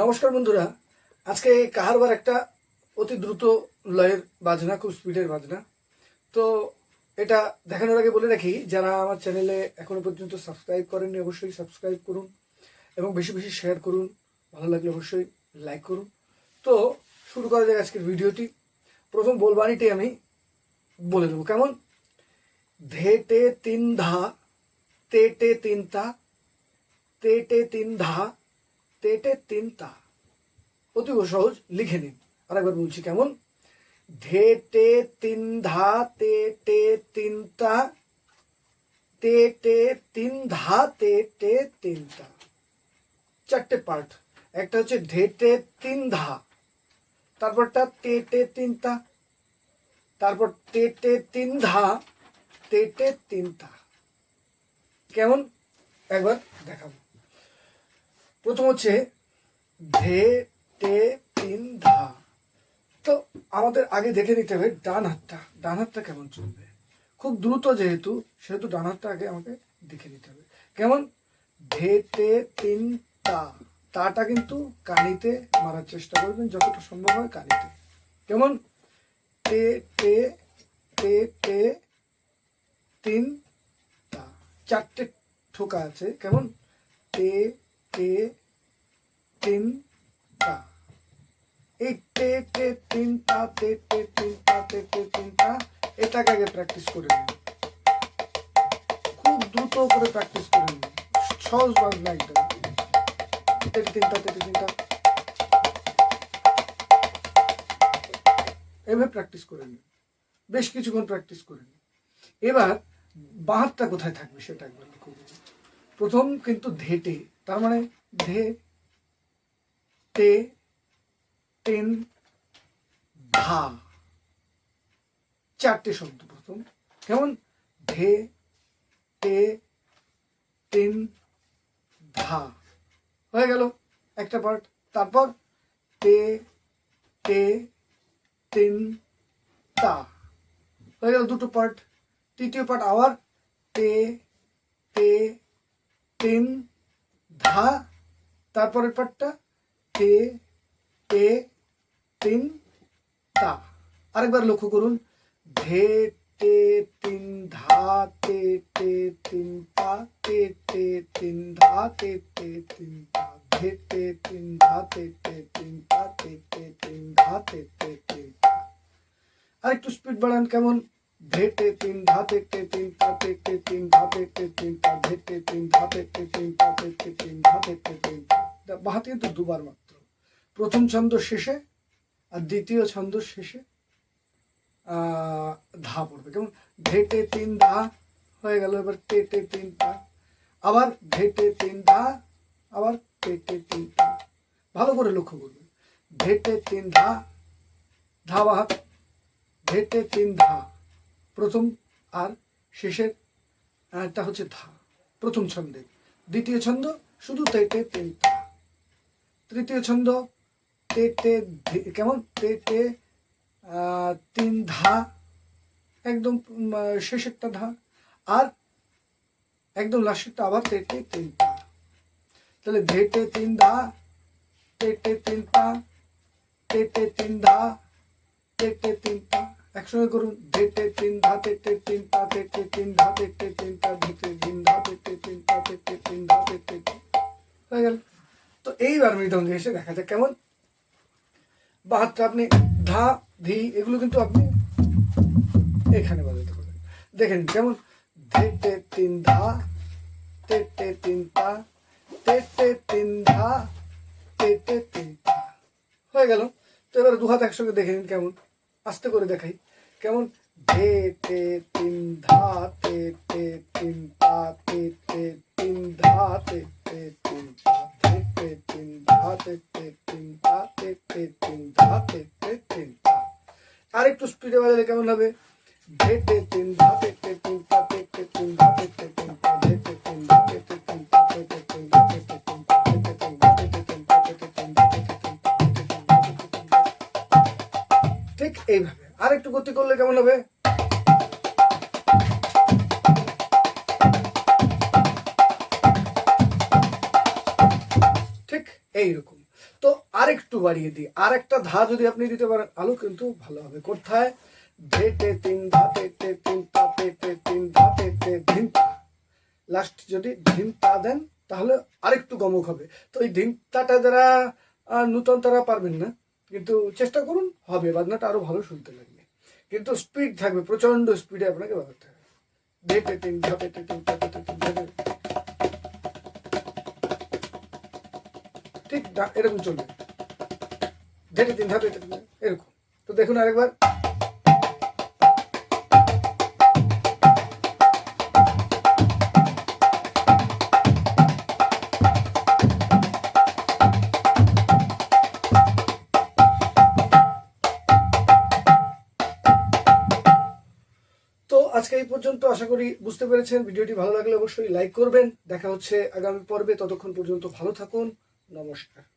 নমস্কার বন্ধুরা। আজকে কাহারবার একটা অতি দ্রুত লয়ের বাজনা, খুব স্পিডের বাজনা। তো এটা দেখানোর আগে বলে রাখি, যারা আমার চ্যানেলে এখনও পর্যন্ত সাবস্ক্রাইব করেননি, অবশ্যই সাবস্ক্রাইব করুন এবং বেশি বেশি শেয়ার করুন। ভালো লাগলে অবশ্যই লাইক করুন। তো শুরু করা যাক আজকের ভিডিওটি। প্রথম বলবানিটি আমি বলে দেবো। কেমন? ধেটে তিন ধা তেটে তিন তা তেটে তিন ধা তেটে তিন তা। অতীব সহজ, লিখে নিন। আরেকবার বলছি কেমন? ধেটে তিন ধা তেটে তিন তা। তেটে তিন ধা তেটে তিন তা। চারটে পার্ট। একটা হচ্ছে ধেটে তিন ধা। তারপরটা তেটে তিন তা। তারপর তেটে তিন ধা তেটে তিন তা। কেমন? একবার দেখাবো। প্রথম হচ্ছে ধে টে তিন, ধা। তো আমাদের আগে দেখে নিতে হবে ডান হাতটা। ডান হাতটা কেমন চলবে? খুব দ্রুত যেহেতু, সেহেতু ডান হাতটা আগে আমাকে দেখে নিতে হবে। কেমন? ধে টে তিন, তা। তাটা কিন্তু কানিতে মারার চেষ্টা করবেন, যতটা সম্ভব হয় কানিতে। কেমন? টে টে টে টে তিন, তা। চারটে ঠোকা আছে। কেমন? তে তে তিন তা এই তে তে, তিন তা তে তে, তিন তা তে তে, তিন তা এটাকে আগে প্র্যাকটিস করে নিন। খুব দ্রুত করে প্র্যাকটিস করে নিন। সহজ বাজনা একদম তেটে তিনটা তেটে তিনটা এভাবে প্র্যাকটিস করে নিন। বেশ কিছুক্ষণ প্র্যাকটিস করে নিন। এবার বাহাতটা কোথায় থাকবে সেটা একবার প্রথম কিন্তু ধেটে। তার মানে ধে, তে, তিন, ধা। চারটে শব্দ প্রথম। কেমন? ধে, তে, তিন, ধা। হয়ে গেল একটা পার্ট তারপর তে তে, তিন, তা। হয়ে গেল দুটো পার্ট তৃতীয় পার্ট আবার তে তে, তিন ধা, তারপরের পার্টটা তে তে তিন, তা। আরেকবার লক্ষ্য করুন। ধে, তে, তিন, ধা, তে তে, তিন, তা, তে তে, তিন, ধা, তে তে, তিন, তা। ধে, তে, তিন, ধা, তে তে, তিন, তা, তে তে, তিন, ধা, তে তে, তিন, তা। আরেকটু স্পিড বাড়ান কেমন? ধেটে তিন ধাতে টে তিন তাতে টে তিন ধাতে টে তিন তিন ধাতে তিন তাতে টে তিন ধাতে টে তিন বাহাতে কিন্তু দুবার মাত্র। প্রথম ছন্দ শেষে আর দ্বিতীয় ছন্দ শেষে ধা পড়বে। কেমন? ধেটে তিন ধা, হয়ে গেল এবার টেটে তিন তা। আবার ধেটে তিন ধা, আবার টেটে তিন তা। ভালো করে লক্ষ্য করবেন। ধেটে তিন ধা ধা বাহাত। ধেটে তিন ধা। প্রথম আর শেষের একটা হচ্ছে ধা প্রথম ছন্দে। দ্বিতীয় ছন্দ শুধু তেটে তিন তা তৃতীয় ছন্দ তেটে ধে- কেমন? তেটে আহ, তিন ধা একদম শেষেরটা ধা আর একদম লাস্টেরটা আবার তেটে তিন তা তাহলে ধেটে তিন ধা তেটে তিন তা তেটে তিন ধা তেটে তিন তা একসঙ্গে করুন ধেটে তিন ধা তেটে তিন তা তেটে তিন ধা তেটে তিন তা ধেটে তিন ধা তেটে তিন তা তেটে তিন ধা তেটে হয়ে গেল তো এইবার মৃদঙ্গে এসে দেখা যাক কেমন বা আপনি ধা ধি এগুলো কিন্তু আপনি এখানে বাজাতে পারেন দেখেন কেমন ধেটে তিন ধা তেটে তিন তা তেটে তিন ধা তেটে তিন তা হয়ে গেল তো এবার দু হাত একসঙ্গে দেখে নিন কেমন আস্তে করে দেখাই। কেমন? ধে, তে, তিন, ধা, তে তে, তিন, তা, তে তে, তিন, ধা, তে তে, তিন, তা তে, তিন, ধা, তে তে, তিন, তা, তে তে, তিন, ধা, তে তে, তিন, তা। আর একটু স্পিডে বাজালে কেমন হবে? ধা, তে, তিন গতি করলে কেমন হবে? ঠিক এইরকম। তো আরেকটু বাড়িয়ে দিই। আর একটা ধা যদি আপনি দিতে পারেন, আলু কিন্তু ভালো হবে। কোথায়? ধে টে তিন ধা টে টে তিন তা টে টে তিন ধা টে টে ধিন লাস্ট যদি ধিন তা দেন, তাহলে আরেকটু গমক হবে। তো এই ধিন তাটা যারা নূতন তারা পারবেন না। কিন্তু চেষ্টা করুন, হবে। বাজনাটা আরও ভালো শুনতে লাগবে কিন্তু স্পিড থাকবে প্রচণ্ড স্পিডে আপনাকে বাজাতে হবে। ধে টে তিন ধা টে টে তিন টে তিন ধাপে। ঠিক এরকম চলবে। ধেটে তিন, ধাপে, এরকম। তো দেখুন আরেকবার। আজকে এই পর্যন্ত আশা করি বুঝতে পেরেছেন। ভিডিওটি ভালো লাগলে অবশ্যই লাইক করবেন। দেখা হচ্ছে আগামী পর্বে। ততক্ষণ পর্যন্ত ভালো থাকুন। নমস্কার।